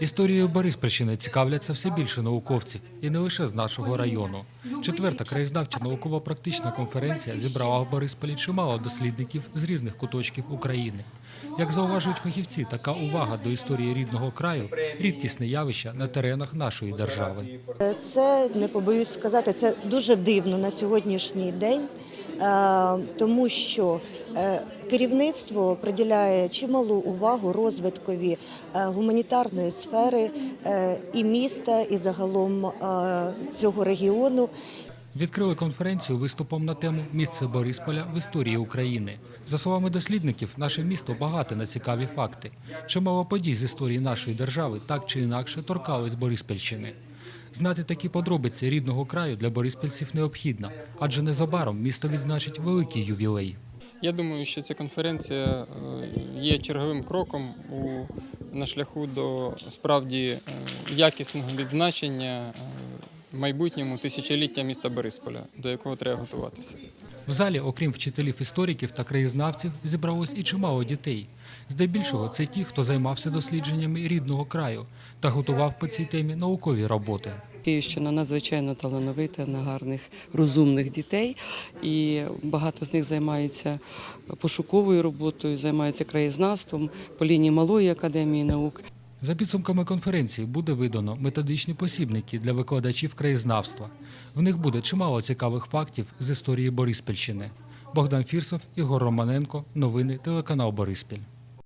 Історією Бориспільщини цікавляться все більше науковців, і не лише з нашого району. Четверта краєзнавча науково-практична конференція зібрала в Борисполі чимало дослідників з різних куточків України. Як зауважують фахівці, така увага до історії рідного краю рідкісне явище на теренах нашої держави. Це не побоюсь сказати, це дуже дивно на сьогоднішній день, е, тому що е, керівництво приділяє чималу увагу розвиткові е, гуманітарної сфери е, і міста, і загалом е, цього регіону. Відкрили конференцію виступом на тему Місце Борисполя в історії України. За словами дослідників, наше місто багате на цікаві факти. Чимало подій з історії нашої держави так чи інакше торкались Бориспільщини. Знати такі подробиці рідного краю для бориспільців необхідно, адже незабаром місто відзначить великий ювілей. Я думаю, що ця конференція е, є черговим кроком у, на шляху до справді е, якісного відзначення е, в майбутньому тисячоліття міста Борисполя, до якого треба готуватися. В залі, окрім вчителів істориків та краєзнавців, зібралось і чимало дітей. Здебільшого це ті, хто займався дослідженнями рідного краю та готував по цій темі наукові роботи. Київщина надзвичайно талановита на гарних, розумних дітей, і багато з них займаються пошуковою роботою, займаються краєзнавством по лінії малої академії наук. За підсумками конференції буде видано методичні посібники для викладачів краєзнавства. В них буде чимало цікавих фактів з історії Бориспільщини. Богдан Фірсов, Ігор Романенко. Новини телеканал Бориспіль.